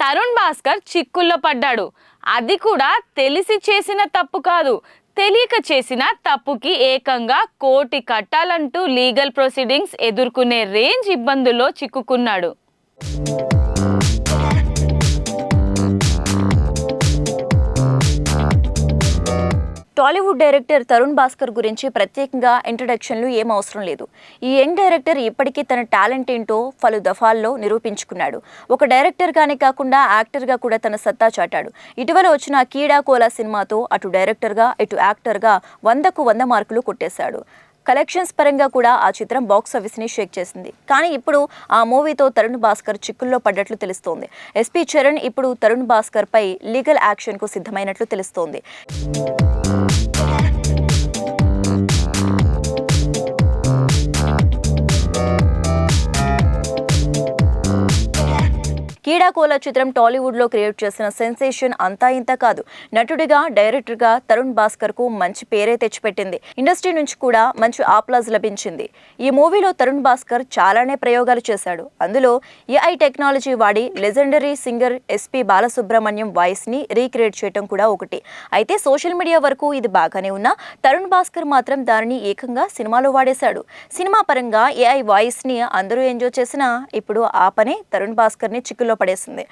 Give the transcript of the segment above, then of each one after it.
తరుణ్ భాస్కర్ చిక్కుల్లో పడ్డాడు. అది కూడా తెలిసి చేసిన తప్పు కాదు. తెలియక చేసిన తప్పుకి ఏకంగా కోటి కట్టాలంటూ లీగల్ ప్రొసీడింగ్స్ ఎదుర్కొనే రేంజ్ ఇబ్బందుల్లో చిక్కుకున్నాడు. టాలీవుడ్ డైరెక్టర్ తరుణ్ భాస్కర్ గురించి ప్రత్యేకంగా ఇంట్రడక్షన్లు ఏం అవసరం లేదు. ఈ యంగ్ డైరెక్టర్ ఇప్పటికీ తన టాలెంట్ ఏంటో పలు దఫాల్లో నిరూపించుకున్నాడు. ఒక డైరెక్టర్గానే కాకుండా యాక్టర్గా కూడా తన సత్తా చాటాడు. ఇటీవల వచ్చిన కీడా కోలా సినిమాతో అటు డైరెక్టర్గా ఇటు యాక్టర్గా వందకు వంద మార్కులు కొట్టేశాడు. కలెక్షన్స్ పరంగా కూడా ఆ చిత్రం బాక్స్ ఆఫీస్ని షేక్ చేసింది. కానీ ఇప్పుడు ఆ మూవీతో తరుణ్ భాస్కర్ చిక్కుల్లో పడ్డట్లు తెలుస్తోంది. ఎస్పీ చరణ్ ఇప్పుడు తరుణ్ భాస్కర్ పై లీగల్ యాక్షన్కు సిద్ధమైనట్లు తెలుస్తోంది. కీడాకోల చిత్రం టాలీవుడ్లో క్రియేట్ చేసిన సెన్సేషన్ అంతా ఇంత కాదు. నటుడిగా డైరెక్టర్గా తరుణ్ భాస్కర్కు మంచి పేరే తెచ్చిపెట్టింది. ఇండస్ట్రీ నుంచి కూడా మంచి ఆప్లాజ్ లభించింది. ఈ మూవీలో తరుణ్ భాస్కర్ చాలానే ప్రయోగాలు చేశాడు. అందులో ఏఐ టెక్నాలజీ వాడి లెజెండరీ సింగర్ ఎస్పి బాలసుబ్రహ్మణ్యం వాయిస్ని రీక్రియేట్ చేయడం కూడా ఒకటి. అయితే సోషల్ మీడియా వరకు ఇది బాగానే ఉన్నా తరుణ్ భాస్కర్ మాత్రం దానిని ఏకంగా సినిమాలో వాడేశాడు. సినిమా పరంగా ఏఐ వాయిస్ని అందరూ ఎంజాయ్ చేసినా ఇప్పుడు ఆ పనే తరుణ్ భాస్కర్ని చిక్కుల్లో పడేసింది.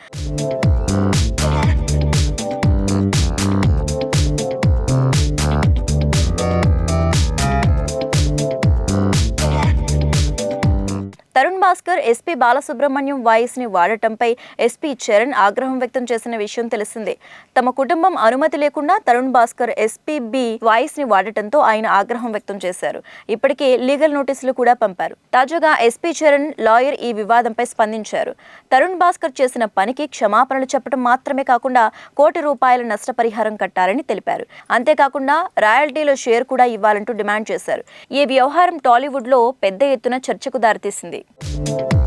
భాస్కర్ ఎస్పీ బాలసుబ్రహ్మణ్యం వాయిస్ని వాడటంపై ఎస్పీ చరణ్ ఆగ్రహం వ్యక్తం చేసిన విషయం తెలిసిందే. తమ కుటుంబం అనుమతి లేకుండా తరుణ్ భాస్కర్ ఎస్పీబి వాయిస్ని వాడటంతో ఆయన ఆగ్రహం వ్యక్తం చేశారు. ఇప్పటికే లీగల్ నోటీసులు కూడా పంపారు. తాజాగా ఎస్పీ చరణ్ లాయర్ ఈ వివాదంపై స్పందించారు. తరుణ్ భాస్కర్ చేసిన పనికి క్షమాపణలు చెప్పడం మాత్రమే కాకుండా కోటి రూపాయల నష్టపరిహారం కట్టాలని తెలిపారు. అంతేకాకుండా రాయల్టీలో షేర్ కూడా ఇవ్వాలంటూ డిమాండ్ చేశారు. ఈ వ్యవహారం టాలీవుడ్లో పెద్ద ఎత్తున చర్చకు దారితీసింది. you